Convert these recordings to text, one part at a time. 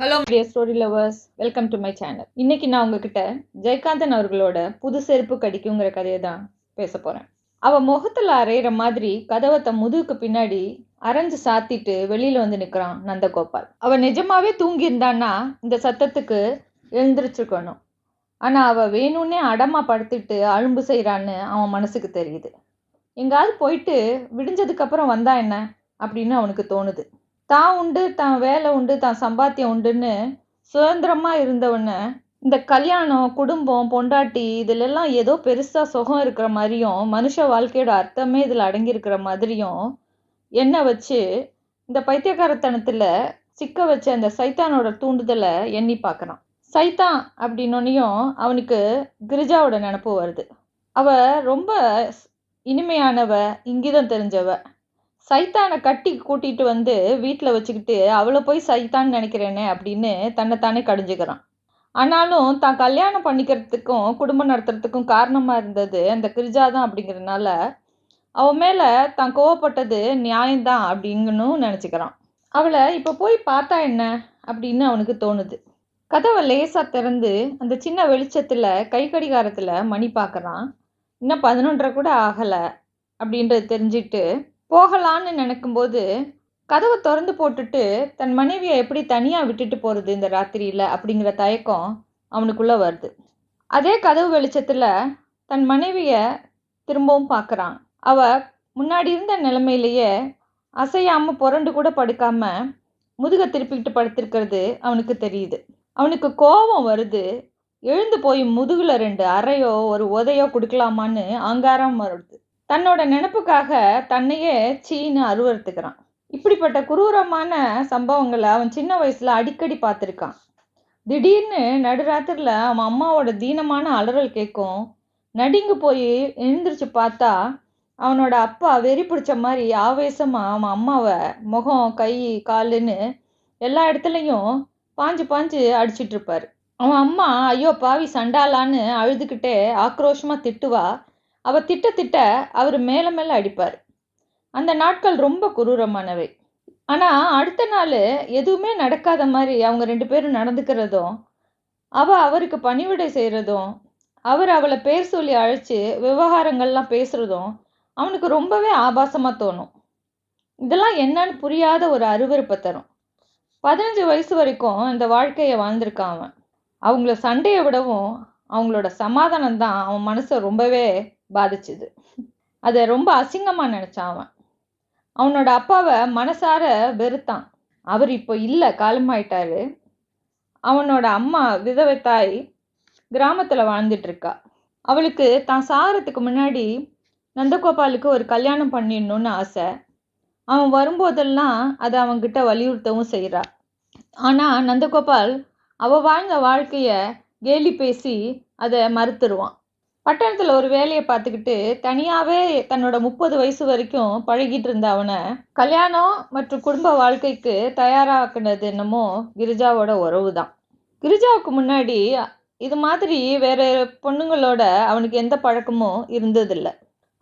Hello dear story lovers welcome to my channel இன்னைக்கு நான் உங்ககிட்ட ஜெயகாந்தன் அவர்களோட புது செருப்பு கடிக்குங்கிற கதையை தான் பேச போகிறேன் அவள் முகத்தில் அரைகிற மாதிரி கதவத்தை முதுகுக்கு பின்னாடி அரைஞ்சு சாத்திட்டு வெளியில் வந்து நிற்கிறான் நந்தகோபால். அவள் நிஜமாவே தூங்கியிருந்தான்னா இந்த சத்தத்துக்கு எழுந்திரிச்சிருக்கணும். ஆனால் அவள் வேணும்னே அடமா படுத்துட்டு அழும்பு செய்கிறான்னு அவன் மனசுக்கு தெரியுது. எங்காவது போயிட்டு விடிஞ்சதுக்கப்புறம் வந்தா என்ன அப்படின்னு அவனுக்கு தோணுது. தான் உண்டு தான் வேலை உண்டு தான் சம்பாத்தியம் உண்டுன்னு சுதந்திரமாக இருந்தவனை இந்த கல்யாணம் குடும்பம் பொண்டாட்டி இதுலெல்லாம் ஏதோ பெருசாக சுகம் இருக்கிற மாதிரியும் மனுஷ வாழ்க்கையோட அர்த்தமே இதில் அடங்கியிருக்கிற மாதிரியும் என்ன வச்சு இந்த பைத்தியக்காரத்தனத்தில் சிக்க வச்ச அந்த சைத்தானோட தூண்டுதலை எண்ணி பார்க்குறான். சைத்தான் அப்படின்னோனையும் அவனுக்கு கிரிஜாவோட நினப்பு வருது. அவ ரொம்ப இனிமையானவ இங்கிதம் தெரிஞ்சவ. சைத்தானை கட்டி கூட்டிட்டு வந்து வீட்டில் வச்சுக்கிட்டு அவளை போய் சைத்தான் நினைக்கிறேனே அப்படின்னு தன்னைத்தானே கடிஞ்சுக்கிறான். ஆனாலும் தான் கல்யாணம் பண்ணிக்கிறதுக்கும் குடும்பம் நடத்துறதுக்கும் காரணமாக இருந்தது அந்த கிரிஜா தான் அப்படிங்கிறதுனால அவன் மேலே தான் கோவப்பட்டது நியாயம்தான் அப்படிங்கணும் நினச்சிக்கிறான். அவளை இப்போ போய் பார்த்தா என்ன? அப்படின்னு அவனுக்கு தோணுது. கதவை லேசாக திறந்து அந்த சின்ன வெளிச்சத்தில் கை கடிகாரத்தில் மணி பார்க்குறான் இன்னும் பதினொன்றரை கூட ஆகலை அப்படின்றது தெரிஞ்சுட்டு போகலான்னு நினைக்கும்போது கதவை திறந்து போட்டுட்டு தன் மனைவியை எப்படி தனியாக விட்டுட்டு போகிறது இந்த ராத்திரியில் அப்படிங்கிற தயக்கம் அவனுக்குள்ளே வருது. அதே கதவு வெளிச்சத்தில் தன் மனைவியை திரும்பவும் பார்க்குறான் அவ முன்னாடி இருந்த நிலைமையிலேயே அசையாமல் புரண்டு கூட படுக்காம முதுக திருப்பிக்கிட்டு படுத்திருக்கிறது அவனுக்கு தெரியுது. அவனுக்கு கோபம் வருது. எழுந்து போய் முதுகில் ரெண்டு அறையோ ஒரு உதையோ கொடுக்கலாமான்னு அங்காரம் வருது. தன்னோட நினப்புக்காக தன்னையே சீனு அருவறுத்துக்கிறான். இப்படிப்பட்ட குரூரமான சம்பவங்களை அவன் சின்ன வயசுல அடிக்கடி பார்த்துருக்கான். திடீர்னு நடுராத்திரில அவன் அம்மாவோட தீனமான அலறல் கேட்கும். நடிங்கு போய் எழுந்திரிச்சு பார்த்தா அவனோட அப்பா வெறி பிடிச்ச மாதிரி ஆவேசமா அவன் அம்மாவை முகம் கை காலுன்னு எல்லா இடத்துலையும் பாஞ்சு பாஞ்சு அடிச்சிட்டு இருப்பாரு. அவன் அம்மா ஐயோ பாவி சண்டாலான்னு அழுதுகிட்டே ஆக்ரோஷமா திட்டுவா. அவள் திட்ட திட்ட அவர் மேல மேல அடிப்பார். அந்த நாட்கள் ரொம்ப குரூரமானவை ஆனால் அடுத்த நாள் எதுவுமே நடக்காத மாதிரி அவங்க ரெண்டு பேரும் நடந்துக்கிறதும் அவ அவருக்கு பணிவிடை செய்கிறதும் அவர் அவளை பேர் சொல்லி அழைச்சு விவகாரங்கள்லாம் பேசுகிறதும் அவனுக்கு ரொம்பவே ஆபாசமாக தோணும். இதெல்லாம் என்னன்னு புரியாத ஒரு அருவருப்பை தரும். பதினஞ்சு வயசு வரைக்கும் இந்த வாழ்க்கையை வாழ்ந்திருக்கான் அவன். அவங்கள சண்டையை விடவும் அவங்களோட சமாதானம் தான் அவன் மனசை ரொம்பவே பாதிச்சுது. அதை ரொம்ப அசிங்கமாக நினச்சான் அவன். அவனோட அப்பாவை மனசார வெறுத்தான். அவர் இப்போ இல்லை காலமாயிட்டாரு. அவனோட அம்மா விதவை தாய் கிராமத்தில் வாழ்ந்துட்டு இருக்கா அவளுக்கு தான் சாகிறதுக்கு முன்னாடி நந்தகோபாலுக்கு ஒரு கல்யாணம் பண்ணிடணும்னு ஆசை. அவன் வரும்போதெல்லாம் அதை அவன்கிட்ட வலியுறுத்தவும் செய்கிறா ஆனால் நந்தகோபால் அவள் வாழ்ந்த வாழ்க்கையை கேலி பேசி அதை மறுத்துருவான். பட்டணத்தில் ஒரு வேலையை பார்த்துக்கிட்டு தனியாகவே தன்னோட முப்பது வயசு வரைக்கும் பழகிட்டு இருந்த அவனை கல்யாணம் மற்றும் குடும்ப வாழ்க்கைக்கு தயாராக்குனது என்னமோ கிரிஜாவோட உறவு தான் கிரிஜாவுக்கு முன்னாடி இது மாதிரி வேற பொண்ணுங்களோட அவனுக்கு எந்த பழக்கமும் இருந்ததில்லை.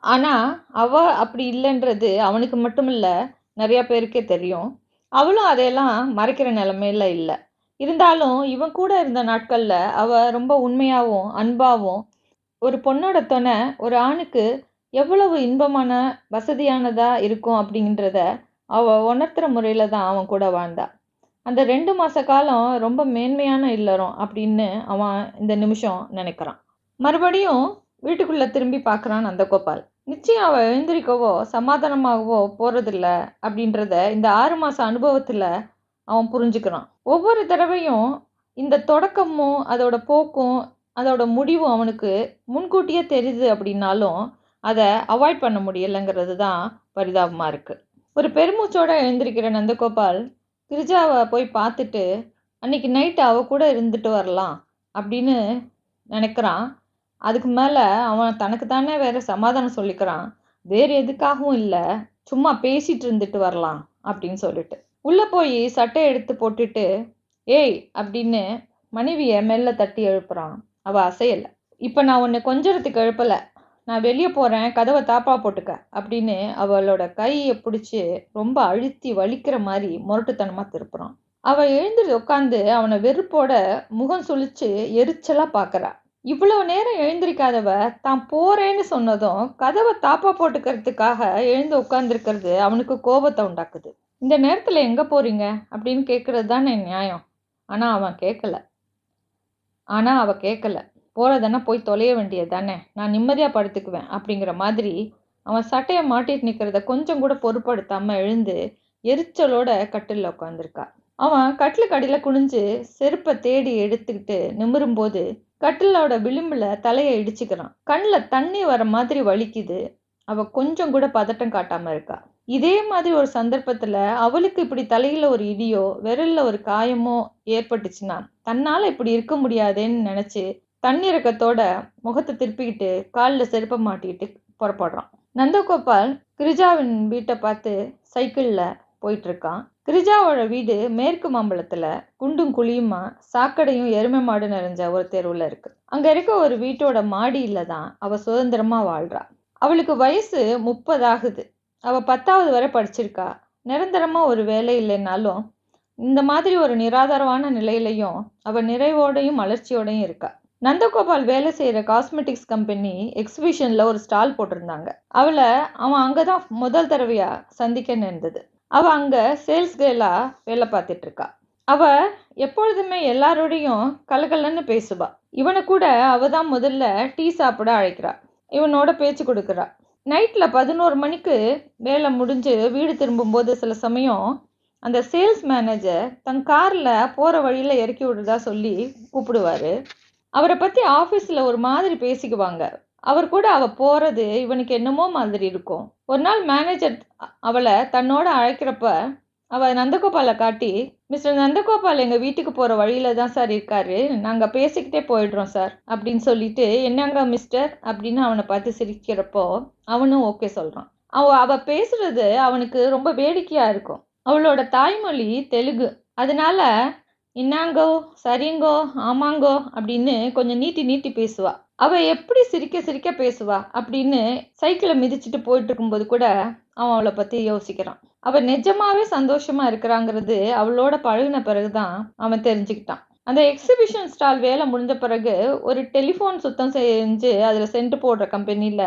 ஆனால் அவ அப்படி இல்லைன்றது அவனுக்கு மட்டும் இல்லை நிறைய பேருக்கே தெரியும். அவளும் அதையெல்லாம் மறைக்கிற நிலமையில இல்லை. இருந்தாலும் இவன் கூட இருந்த நாட்களில் அவ ரொம்ப உண்மையாகவும் அன்பாகவும் ஒரு பொண்ணோட துணை ஒரு ஆணுக்கு எவ்வளவு இன்பமான வசதியானதா இருக்கும் அப்படின்றத அவ உணர்த்துற முறையில தான் அவன் கூட வாழ்ந்தா. அந்த ரெண்டு மாச காலம் ரொம்ப மேன்மையான இல்லறம் அப்படின்னு அவன் இந்த நிமிஷம் நினைக்கிறான். மறுபடியும் வீட்டுக்குள்ள திரும்பி பார்க்கறான் நந்தகோபால். நிச்சயம் அவள் எழுந்திரிக்கவோ சமாதானமாகவோ போறதில்ல அப்படின்றத இந்த ஆறு மாச அனுபவத்துல அவன் புரிஞ்சுக்கிறான். ஒவ்வொரு தடவையும் இந்த தொடக்கமும் அதோட போக்கும் அதோட முடிவும் அவனுக்கு முன்கூட்டியே தெரியுது அப்படின்னாலும் அதை அவாய்ட் பண்ண முடியலைங்கிறது தான் பரிதாபமாக இருக்குது ஒரு பெருமூச்சோட எழுந்திருக்கிற நந்தகோபால் கிரிஜாவை போய் பார்த்துட்டு அன்னைக்கு நைட்டு அவ கூட இருந்துட்டு வரலாம் அப்படின்னு நினைக்கிறான். அதுக்கு மேலே அவன் தனக்கு தானே வேற சமாதானம் சொல்லிக்கிறான். வேறு எதுக்காகவும் இல்லை. சும்மா பேசிட்டு இருந்துட்டு வரலாம் அப்படின்னு சொல்லிட்டு. உள்ளே போய் சட்டை எடுத்து போட்டுட்டு ஏய் அப்படின்னு மனைவியை மெல்ல தட்டி எழுப்புறான். அவள் அசையலை. இப்போ நான் உன்னை கொஞ்சத்துக்கு எழுப்பலை. நான் வெளியே போகிறேன் கதவை தாப்பா போட்டுக்க அப்படின்னு அவளோட கையை பிடிச்சி ரொம்ப அழுத்தி வலிக்கிற மாதிரி முரட்டுத்தனமாக திருப்புறான். அவள் எழுந்து உட்காந்து அவனை வெறுப்போட முகம் சுழிச்சு எரிச்சலாக பார்க்குறா இவ்வளவு நேரம் எழுந்திருக்காதவ தான் போறேன்னு சொன்னதும் கதவை தாப்பா போட்டுக்கிறதுக்காக எழுந்து உட்கார்ந்துருக்கிறது அவனுக்கு கோபத்தை உண்டாக்குது. இந்த நேரத்துல எங்க போறீங்க? அப்படின்னு கேட்கறது தானே நியாயம். ஆனா அவன் கேட்கல ஆனால் அவள் கேட்கல போகிறதானே போய் தொலைய வேண்டியது தானே? நான் நிம்மதியாக படுத்துக்குவேன் அப்படிங்கிற மாதிரி அவன் சட்டையை மாட்டிட்டு நிற்கிறத கொஞ்சம் கூட பொருட்படுத்தாமல் எழுந்து எரிச்சலோட கட்டிலில் உட்காந்துருக்கா அவன் கட்டிலுக்கு அடியில் குனிஞ்சு செருப்பை தேடி எடுத்துக்கிட்டு நிமிரும்போது கட்டிலோட விளிம்பில் தலையை இடிச்சுக்கிறான். கண்ணில் தண்ணி வர மாதிரி வலிக்குது. அவ கொஞ்சம் கூட பதட்டம் காட்டாம இருக்கா. இதே மாதிரி ஒரு சந்தர்ப்பத்துல அவளுக்கு இப்படி தலையில ஒரு இடியோ விரல்ல ஒரு காயமோ ஏற்பட்டுச்சுன்னா தன்னால இப்படி இருக்க முடியாதேன்னு நினைச்சு தன்னிறக்கத்தோட முகத்தை திருப்பிக்கிட்டு காலில் செருப்பை மாட்டிக்கிட்டு புறப்படுறான். நந்தகோபால் கிரிஜாவின் வீட்டை பார்த்து சைக்கிள்ல போயிட்டு இருக்கான் கிரிஜாவோட வீடு மேற்கு மாம்பழத்துல குண்டும் குழியுமா சாக்கடையும் எருமை மாடு நிறைஞ்ச ஒரு தெருவுல இருக்கு. அங்க இருக்க ஒரு வீட்டோட மாடியில தான் அவ சுதந்திரமா வாழ்றா. அவளுக்கு வயசு முப்பது ஆகுது. அவள் பத்தாவது வரை படிச்சிருக்கா. நிரந்தரமாக ஒரு வேலை இல்லைன்னாலும் இந்த மாதிரி ஒரு நிராதாரமான நிலையிலையும் அவள் நிறைவோடையும் மலர்ச்சியோடையும் இருக்கா. நந்தகோபால் வேலை செய்கிற காஸ்மெட்டிக்ஸ் கம்பெனி எக்ஸிபிஷனில் ஒரு ஸ்டால் போட்டிருந்தாங்க. அவளை அவன் அங்கே தான் முதல் தடவையாக சந்திக்க நேர்ந்தது. அவள் அங்கே சேல்ஸ் கேர்லாக வேலை பார்த்துட்டு இருக்கா. எப்பொழுதுமே எல்லாரோடையும் கலகலன்னு பேசுவா. இவனை கூட அவள் தான் முதல்ல டீ சாப்பிட அழைக்கிறா. இவனோட பேச்சு கொடுக்குறா. நைட்டில் பதினோரு மணிக்கு வேலை முடிஞ்சு வீடு திரும்பும்போது சில சமயம் அந்த சேல்ஸ் மேனேஜர் தன் காரில் போகிற வழியில் இறக்கி விடுறதா சொல்லி கூப்பிடுவார். அவரை பற்றி ஆஃபீஸில் ஒரு மாதிரி பேசிக்குவாங்க. அவர் கூட அவள் போகிறது இவனுக்கு என்னமோ மாதிரி இருக்கும். ஒரு நாள் மேனேஜர் அவளை தன்னோட அழைக்கிறப்ப அவள் நந்தகோபாலை காட்டி மிஸ்டர் நந்தகோபால் எங்கள் வீட்டுக்கு போகிற வழியில தான் சார் இருக்காரு. நாங்கள் பேசிக்கிட்டே போயிடுறோம் சார் அப்படின்னு சொல்லிட்டு என்னங்க மிஸ்டர்? அப்படின்னு அவனை பார்த்து சிரிக்கிறப்போ அவனும் ஓகே சொல்கிறான் அவள் அவள் பேசுறது அவனுக்கு ரொம்ப வேடிக்கையாக இருக்கும். அவளோட தாய்மொழி தெலுங்கு. அதனால இன்னாங்கோ சரிங்கோ ஆமாங்கோ அப்படின்னு கொஞ்சம் நீட்டி நீட்டி பேசுவாள் அவ எப்படி சிரிக்க சிரிக்க பேசுவா அப்படின்னு சைக்கிளை மிதிச்சுட்டு போயிட்டு இருக்கும்போது கூட அவன் அவளை பத்தி யோசிக்கிறான். அவ நிஜமாவே சந்தோஷமா இருக்கிறாங்கிறது அவளோட பழகின பிறகுதான் அவன் தெரிஞ்சுக்கிட்டான். அந்த எக்ஸிபிஷன் ஸ்டால் வேலை முடிஞ்ச பிறகு ஒரு டெலிஃபோன் சுத்தம் செஞ்சு அதில் சென்ட் போடுற கம்பெனியில்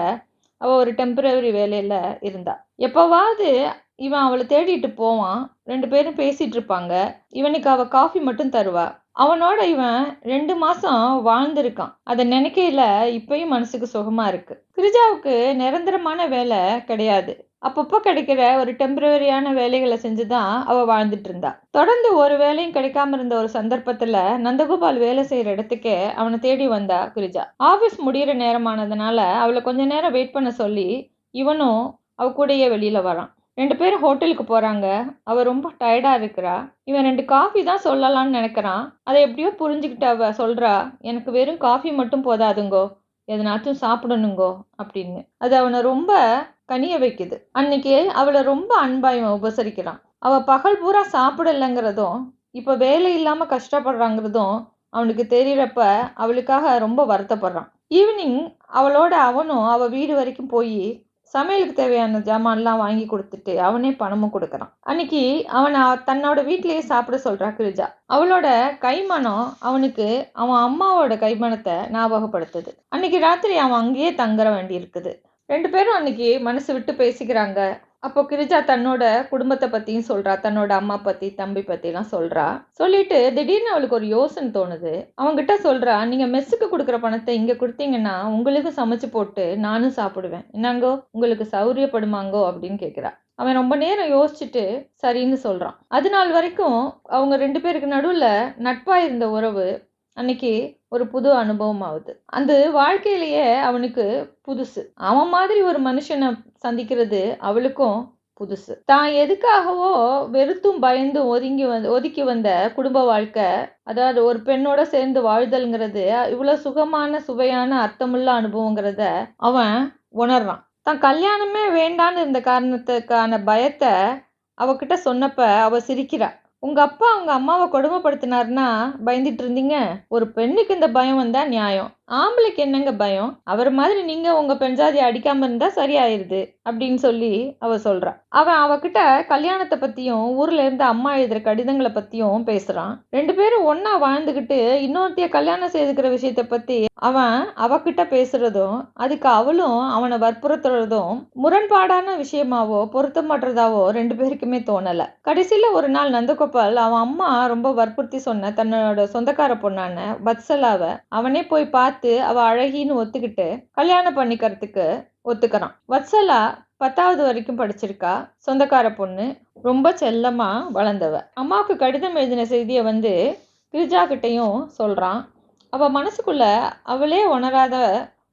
அவள் ஒரு டெம்பரவரி வேலையில் இருந்தா. எப்போவாவது இவன் அவளை தேடிட்டு போவான். ரெண்டு பேரும் பேசிட்டு இருப்பாங்க. இவனுக்கு அவள் காஃபி மட்டும் தருவா. அவனோட இவன் ரெண்டு மாசம் வாழ்ந்திருக்கான். அதை நினைக்கையில இப்பயும் மனசுக்கு சுகமா இருக்கு. கிரிஜாவுக்கு நிரந்தரமான வேலை கிடையாது. அப்பப்போ கிடைக்கிற ஒரு டெம்பரரியான வேலைகளை செஞ்சுதான் அவ வாழ்ந்துட்டு இருந்தா. தொடர்ந்து ஒரு வேலையும் கிடைக்காம இருந்த ஒரு சந்தர்ப்பத்துல நந்தகோபால் வேலை செய்யற இடத்துக்கே அவனை தேடி வந்தா கிரிஜா. ஆபீஸ் முடியிற நேரமானதுனால அவளை கொஞ்ச நேரம் வெயிட் பண்ண சொல்லி இவனும் அவ கூடயே வெளியில வரான். ரெண்டு பேரும் ஹோட்டலுக்கு போகிறாங்க அவ ரொம்ப டயர்டாக இருக்கிறா. இவன் ரெண்டு காஃபி தான் சொல்லலான்னு நினைக்கிறான். அதை எப்படியோ புரிஞ்சுக்கிட்டு அவ சொல்கிறா எனக்கு வெறும் காஃபி மட்டும் போதாதுங்கோ. எதனாச்சும் சாப்பிடணுங்கோ அப்படின்னு. அது அவனை ரொம்ப கனிய வைக்குது. அன்னைக்கு அவளை ரொம்ப அன்பா இவன் உபசரிக்கிறான். அவள் பகல் பூரா சாப்பிடலைங்கிறதும் இப்போ வேலை இல்லாமல் கஷ்டப்படுறாங்கிறதும் அவனுக்கு தெரியறப்ப அவளுக்காக ரொம்ப வருத்தப்படுறான். ஈவினிங் அவளோட அவனும் அவள் வீடு வரைக்கும் போய் சமையலுக்கு தேவையான ஜாமான்லாம் வாங்கி கொடுத்துட்டு அவனே பணமும் கொடுக்குறான். அன்னைக்கு அவனை தன்னோட வீட்டிலேயே சாப்பிட சொல்றா கிரிஜா. அவளோட கைமணம் அவனுக்கு அவன் அம்மாவோட கைமணத்தை ஞாபகப்படுத்துது. அன்னைக்கு ராத்திரி அவன் அங்கேயே தங்குற வேண்டி இருக்குது. ரெண்டு பேரும் அன்னைக்கு மனசு விட்டு பேசிக்கிறாங்க. அப்போ கிரிஜா தன்னோட குடும்பத்தை பத்தியும் சொல்றா தன்னோட அம்மா பத்தி தம்பி பத்தி எல்லாம் சொல்றா. சொல்லிட்டு திடீர்னு அவளுக்கு ஒரு யோசனை தோணுது. அவங்கிட்ட சொல்றா நீங்க மெஸ்ஸுக்கு கொடுக்குற பணத்தை இங்க கொடுத்தீங்கன்னா உங்களுக்கும் சமைச்சு போட்டு நானும் சாப்பிடுவேன். என்னங்கோ உங்களுக்கு சௌரியப்படுமாங்கோ? அப்படின்னு கேக்குறா. அவன் ரொம்ப நேரம் யோசிச்சுட்டு சரின்னு சொல்றான். அது நாள் வரைக்கும் அவங்க ரெண்டு பேருக்கு நடுவுல நட்பா இருந்த உறவு அன்னைக்கு ஒரு புது அனுபவம் ஆகுது. அந்த வாழ்க்கையிலேயே அவனுக்கு புதுசு. அவன் மாதிரி ஒரு மனுஷனை சந்திக்கிறது அவளுக்கும் புதுசு. தான் எதுக்காகவோ வெறுத்தும் பயந்தும் ஒதுங்கி வந்து ஒதுக்கி வந்த குடும்ப வாழ்க்கை அதாவது ஒரு பெண்ணோட சேர்ந்து வாழ்தல்ங்கிறது இவ்வளோ சுகமான சுவையான அர்த்தமுள்ள அனுபவங்கிறத அவன் உணர்றான். தான் கல்யாணமே வேண்டான்னு இருந்த காரணத்துக்கான பயத்தை அவகிட்ட சொன்னப்ப அவ சிரிக்கிறா. உங்க அப்பா அவங்க அம்மாவை கொடுமைப்படுத்தினாருன்னா பயந்துட்டு இருந்தீங்க. ஒரு பெண்ணுக்கு இந்த பயம் வந்தா நியாயம். ஆம்பளைக்கு என்னங்க பயம்? அவர் மாதிரி நீங்க உங்க பெண்ஜாதி அடிக்காம இருந்தா சரியாயிருது அப்படின்னு சொல்லி அவ சொல்றா. அவன் அவகிட்ட கல்யாணத்தை பத்தியும் ஊர்ல இருந்து அம்மா எழுதுற கடிதங்களை பத்தியும் பேசுறான். ரெண்டு பேரும் ஒன்னா வாழ்ந்துகிட்டு இன்னொருத்தைய கல்யாணம் செய்துக்கிற விஷயத்த பத்தி அவன் அவகிட்ட பேசுறதும் அதுக்கு அவளும் அவனை வற்புறுத்துறதும் முரண்பாடான விஷயமாவோ பொருத்தமற்றதாவோ ரெண்டு பேருக்குமே தோணல. கடைசியில ஒரு நாள் நந்தகோபால் அவன் அம்மா ரொம்ப வற்புறுத்தி சொன்ன தன்னோட சொந்தக்கார பொண்ணான வத்சலாவை அவனே போய் பார்த்து பார்த்து அவ அழகின்னு ஒத்துக்கிட்டு கல்யாணம் பண்ணிக்கிறதுக்கு ஒத்துக்கிறான். வத்சலா பத்தாவது வரைக்கும் படிச்சிருக்கா. சொந்தக்கார பொண்ணு. ரொம்ப செல்லமா வளர்ந்தவ. அம்மாவுக்கு கடிதம் எழுதின செய்தியை வந்து கிரிஜா கிட்டையும் சொல்றான். அவ மனசுக்குள்ள அவளே உணராத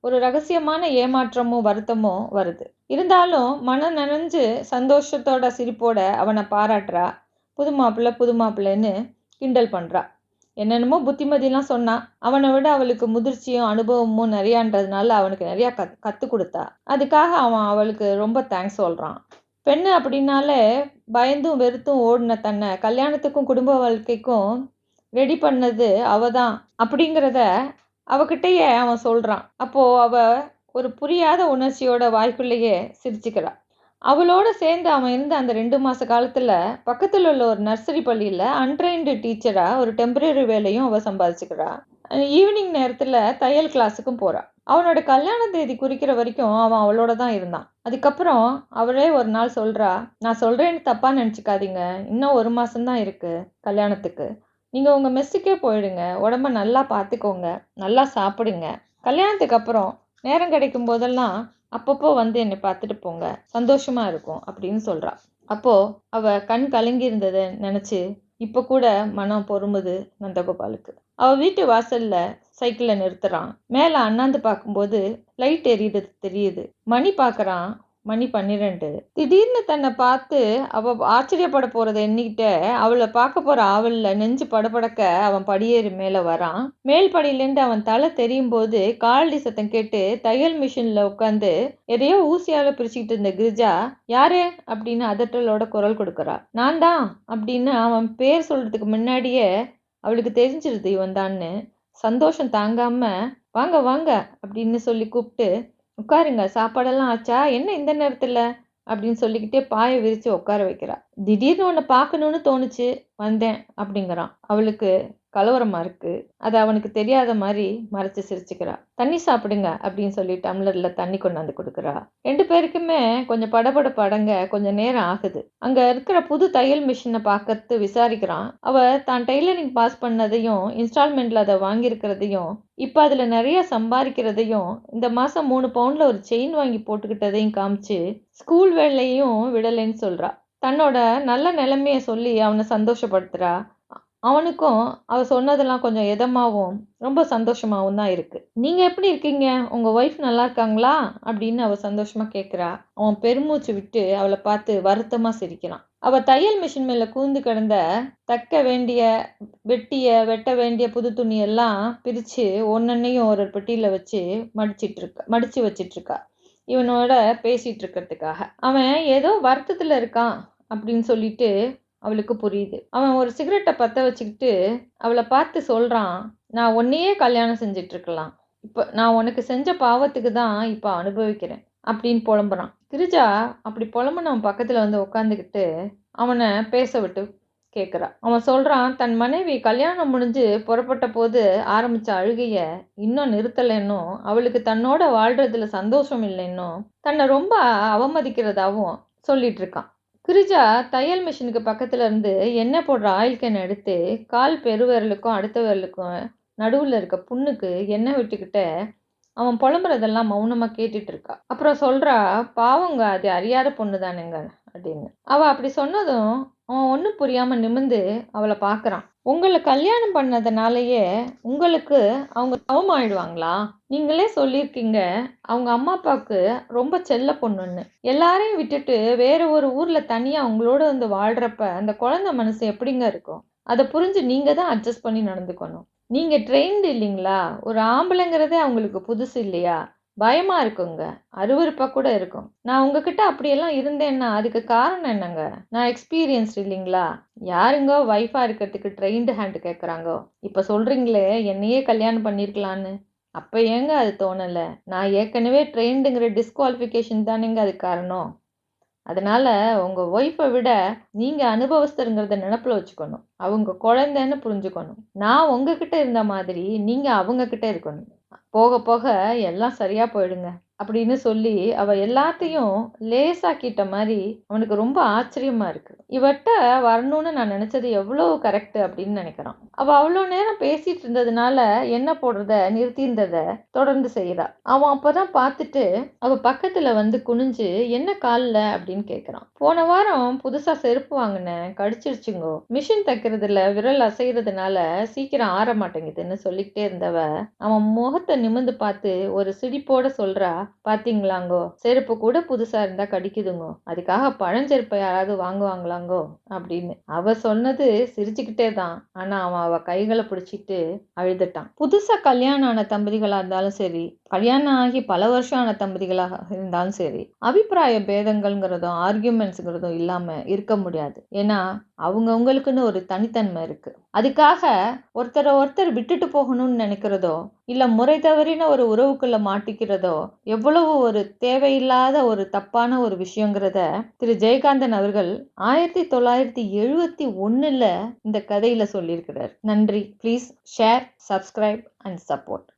ஒரு ரகசியமான ஏமாற்றமும் வருத்தமும் வருது. இருந்தாலும் மன நனைஞ்சு சந்தோஷத்தோட சிரிப்போட அவனை பாராட்டுறா. புது மாப்பிள்ளை புது மாப்பிள்ளைன்னு கிண்டல் பண்றா. என்னென்னமோ புத்திமதிலாம் சொன்னான் அவனை விட அவளுக்கு முதிர்ச்சியும் அனுபவமும் நிறையான்றதுனால அவனுக்கு நிறையா கத் கற்றுக் கொடுத்தா. அதுக்காக அவன் அவளுக்கு ரொம்ப தேங்க்ஸ் சொல்கிறான் பெண்ணு அப்படின்னாலே பயந்தும் வெறுத்தும் ஓடின தன்னை கல்யாணத்துக்கும் குடும்ப வாழ்க்கைக்கும் ரெடி பண்ணது அவ தான் அப்படிங்கிறத அவகிட்டயே அவன் சொல்கிறான் அப்போது அவ ஒரு புரியாத உணர்ச்சியோட வாய்க்குள்ளேயே சிரிச்சுக்கிறாள் அவளோடு சேர்ந்து அவன் இருந்த அந்த ரெண்டு மாத காலத்தில் பக்கத்தில் உள்ள ஒரு நர்சரி பள்ளியில் அன்ட்ரெயின்டு டீச்சராக ஒரு டெம்பரரி வேலையும் அவள் சம்பாதிச்சுக்கிறா. ஈவினிங் நேரத்தில் தையல் கிளாஸுக்கும் போகிறாள் அவனோட கல்யாண தேதி குறிக்கிற வரைக்கும் அவன் அவளோட தான் இருந்தான். அதுக்கப்புறம் அவளே ஒரு நாள் சொல்கிறா நான் சொல்கிறேன்னு தப்பாக நினச்சிக்காதீங்க. இன்னும் ஒரு மாதம்தான் இருக்குது கல்யாணத்துக்கு. நீங்கள் உங்கள் மெஸ்ஸுக்கே போயிடுங்க. உடம்ப நல்லா பார்த்துக்கோங்க நல்லா சாப்பிடுங்க. கல்யாணத்துக்கு அப்புறம் நேரம் கிடைக்கும் போதெல்லாம் அப்பப்போ வந்து என்னை பார்த்துட்டு போங்க. சந்தோஷமா இருக்கும் அப்படின்னு சொல்றா. அப்போ அவ கண் கலங்கி இருந்ததை நினைச்சு இப்ப கூட மனம் பொறுமுது நந்தகோபாலுக்கு. அவ வீட்டு வாசல்ல சைக்கிளை நிறுத்துறான். மேல அண்ணாந்து பார்க்கும்போது லைட் எரியுது தெரியுது. மணி பாக்குறான் மணி பன்னிரெண்டு. திடீர்னு தன்னை பார்த்து அவ ஆச்சரியப்பட போறதை எண்ணிக்கிட்ட அவளை பார்க்க போற ஆவல்ல நெஞ்சு படபடக்க அவன் படியேறி மேல வரான். மேல் படியிலேருந்து அவன் தலை தெரியும் போது காலடி சத்தம் கேட்டு தையல் மிஷின்ல உட்காந்து எதையோ ஊசியால பிரிச்சுக்கிட்டு இருந்த கிரிஜா யாரு? அப்படின்னு அதட்டலோட குரல் கொடுக்கறா. நான் தான் அப்படின்னு அவன் பேர் சொல்றதுக்கு முன்னாடியே அவளுக்கு தெரிஞ்சிருது இவன் தான்னு சந்தோஷம் தாங்காம வாங்க வாங்க அப்படின்னு சொல்லி கூப்பிட்டு உட்காருங்க சாப்பாடெல்லாம் ஆச்சா? என்ன இந்த நேரத்தில்? அப்படின்னு சொல்லிக்கிட்டே பாயை விரித்து உட்கார வைக்கிறா. திடீர்னு உன்னை பார்க்கணுன்னு தோணுச்சு வந்தேன் அப்படிங்கிறான். அவளுக்கு கலவரமா இருக்கு. அது அவனுக்கு தெரியாத மாதிரி மறைச்சு சிரிச்சுக்கிறா. தண்ணி சாப்பிடுங்க அப்படின்னு சொல்லி டம்ளர்ல தண்ணி கொண்டாந்து கொடுக்குறா. ரெண்டு பேருக்குமே கொஞ்சம் படபட படங்க கொஞ்சம் நேரம் ஆகுது. அங்க இருக்கிற புது தையல் மிஷினை பார்க்கறது விசாரிக்கிறான். அவ தான் டெய்லரிங் பாஸ் பண்ணதையும் இன்ஸ்டால்மெண்ட்ல அதை வாங்கியிருக்கிறதையும் இப்போ அதில் நிறைய சம்பாதிக்கிறதையும் இந்த மாதம் மூணு பவுண்டில் ஒரு செயின் வாங்கி போட்டுக்கிட்டதையும் காமிச்சு ஸ்கூல் வேலையும் விடலைன்னு சொல்கிறா தன்னோட நல்ல நிலைமையை சொல்லி அவனை சந்தோஷப்படுத்துறா. அவனுக்கும் அவ சொன்னதெல்லாம் கொஞ்சம் எதமாகவும் ரொம்ப சந்தோஷமாகவும் தான் இருக்கு. நீங்க எப்படி இருக்கீங்க? உங்க ஒய்ஃப் நல்லா இருக்காங்களா? அப்படின்னு அவ சந்தோஷமா கேக்குறா. அவன் பெருமூச்சு விட்டு அவளை பார்த்து வருத்தமா சிரிக்கிறான். அவ தையல் மிஷின் மேல கூந்து கிடந்த தக்க வேண்டிய வெட்டிய வெட்ட வேண்டிய புது துணி எல்லாம் பிரிச்சு ஒன்னொன்னையும் ஒரு பெட்டியில வச்சு மடிச்சிட்டு மடித்து மடிச்சு வச்சிட்டு இருக்கா. இவனோட பேசிட்டு இருக்கிறதுக்காக. அவன் ஏதோ வருத்தத்துல இருக்கான் அப்படின்னு சொல்லிட்டு அவளுக்கு புரியுது. அவன் ஒரு சிகரெட்டை பற்ற வச்சுக்கிட்டு அவளை பார்த்து சொல்கிறான் நான் உன்னையே கல்யாணம் செஞ்சிட்டு இருக்கலாம் இப்போ நான் உனக்கு செஞ்ச பாவத்துக்கு தான் இப்போ அனுபவிக்கிறேன் அப்படின்னு புலம்புறான். கிரிஜா அப்படி புலம்புனவன் பக்கத்தில் வந்து உட்காந்துக்கிட்டு அவனை பேச விட்டு கேட்குறா அவன் சொல்கிறான் தன் மனைவி கல்யாணம் முடிஞ்சு புறப்பட்ட போது ஆரம்பித்த அழுகைய இன்னும் நிறுத்தலைன்னும் அவளுக்கு தன்னோட வாழ்கிறதுல சந்தோஷம் இல்லைன்னும் தன்னை ரொம்ப அவமதிக்கிறதாகவும் சொல்லிட்டு இருக்கான் கிரிஜா தையல் மிஷினுக்கு பக்கத்துல இருந்து எண்ணெய் போடுற ஆயில் கேன் எடுத்து கால் பெருவிரலுக்கும் அடுத்த விரலுக்கும் நடுவில் இருக்க புண்ணுக்கு எண்ணெய் விட்டுக்கிட்ட அவன் புலம்புறதெல்லாம் மௌனமாக கேட்டுட்டு இருக்கா. அப்புறம் சொல்கிறா பாவங்க அது அறியாத பொண்ணு தானுங்க அப்படின்னு. அவள் அப்படி சொன்னதும் அவன் ஒன்றும் புரியாமல் நிமிந்து அவளை பார்க்குறான். உங்களை கல்யாணம் பண்ணதுனாலயே உங்களுக்கு அவங்க அவமாயிடுவாங்களா நீங்களே சொல்லியிருக்கீங்க அவங்க அம்மா அப்பாவுக்கு ரொம்ப செல்ல பொண்ணுன்னு. எல்லாரையும் விட்டுட்டு வேற ஒரு ஊர்ல தனியா அவங்களோட வந்து வாழ்றப்ப அந்த குழந்தை மனசு எப்படிங்க இருக்கும்? அதை புரிஞ்சு நீங்க தான் அட்ஜஸ்ட் பண்ணி நடந்துக்கணும். நீங்க ட்ரெயின்டு இல்லைங்களா? ஒரு ஆம்பளைங்கிறதே அவங்களுக்கு புதுசு இல்லையா? பயமா இருக்குங்க. அருவருப்பா கூட இருக்கும். நான் உங்ககிட்ட அப்படியெல்லாம் இருந்தேன்னா அதுக்கு காரணம் என்னங்க? நான் எக்ஸ்பீரியன்ஸ்டு இல்லைங்களா? யாருங்க ஒய்ஃபா இருக்கிறதுக்கு ட்ரெயின்டு ஹேண்ட் கேட்குறாங்கோ இப்போ சொல்றீங்களே என்னையே கல்யாணம் பண்ணியிருக்கலான்னு அப்போ ஏங்க அது தோணலை? நான் ஏற்கனவே ட்ரெயின்டுங்கிற டிஸ்குவாலிஃபிகேஷன் தானேங்க அது காரணம். அதனால உங்க ஒய்ஃபை விட நீங்க அனுபவஸ்தருங்கிறத நினப்புல வச்சுக்கணும். அவங்க குழந்தைன்னு புரிஞ்சுக்கணும். நான் உங்ககிட்ட இருந்த மாதிரி நீங்க அவங்க கிட்ட இருக்கணும். போக போக எல்லாம் சரியாக போயிடுங்க. அப்படின்னு சொல்லி அவ எல்லாத்தையும் லேசாக்கிட்ட மாதிரி அவனுக்கு ரொம்ப ஆச்சரியமா இருக்கு. இவட்ட வரணும்னு நான் நினைச்சது எவ்வளோ கரெக்ட் அப்படின்னு நினைக்கிறான். அவ அவ்வளோ நேரம் பேசிட்டு இருந்ததுனால என்ன போடுறத நிறுத்தியிருந்தத தொடர்ந்து செய்யறா அவன் அப்பதான் பார்த்துட்டு அவ பக்கத்துல வந்து குனிஞ்சு என்ன காலில்? அப்படின்னு கேட்குறான் போன வாரம் புதுசா செருப்பு வாங்கினேன். கடிச்சிருச்சுங்கோ. மிஷின் தைக்கிறதுல விரல் அசைகிறதுனால சீக்கிரம் ஆற மாட்டேங்குதுன்னு சொல்லிக்கிட்டே இருந்தவ அவன் முகத்தை நிமிந்து பார்த்து ஒரு சிரிப்போட சொல்றா பாத்தீங்களாங்கோ? செருப்பு கூட புதுசா இருந்தா கடிக்குதுங்கோ. அதுக்காக பழஞ்செருப்பை யாராவது வாங்குவாங்களாங்கோ? அப்படின்னு. அவ சொன்னது சிரிச்சுக்கிட்டே தான். ஆனா அவன் அவ கைகளை பிடிச்சிட்டு அழுதுட்டான். புதுசா கல்யாணம் ஆன தம்பதிகளா இருந்தாலும் சரி கல்யாணம் ஆகி பல வருஷம் ஆன தம்பதிகளாக இருந்தாலும் சரி அபிப்பிராய பேதங்கள்ங்கிறதும் ஆர்கியூமெண்ட்ஸுங்கிறதும் இல்லாம இருக்க முடியாது. ஏன்னா அவங்கவுங்களுக்குன்னு ஒரு தனித்தன்மை இருக்கு. அதுக்காக ஒருத்தரை ஒருத்தர் விட்டுட்டு போகணும்னு நினைக்கிறதோ இல்ல முறை தவறின ஒரு உறவுக்குள்ள மாட்டிக்கிறதோ எவ்வளவு ஒரு தேவையில்லாத ஒரு தப்பான ஒரு விஷயங்கிறத திரு. ஜெயகாந்தன் அவர்கள் ஆயிரத்தி தொள்ளாயிரத்தி எழுபத்தி ஒண்ணுல இந்த கதையில சொல்லியிருக்கிறார். நன்றி. Please share subscribe and support